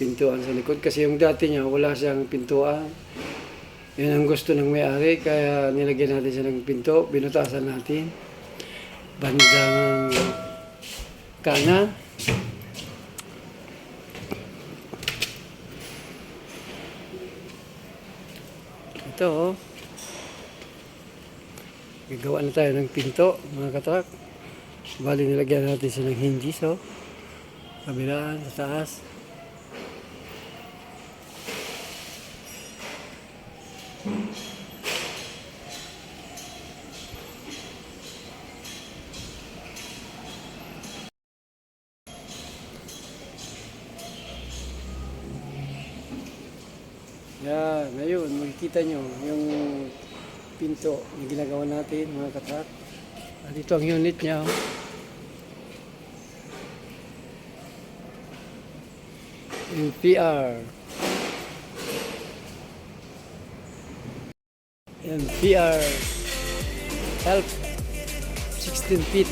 likod kasi yung dati niya wala siyang pintuan. Yan ang gusto ng may-ari kaya nilagyan natin siya ng pinto, binutasan natin. Bandang kanan. Ito oh. Gagawa na tayo ng pinto, mga katrak. Bali nilagyan natin siya ng hinges oh. Kabilaan, sa taas. Yan, ayun, makikita nyo yung pinto na ginagawa natin, mga katrak. At ito ang unit niya. oh. NPR. NPR help 16 feet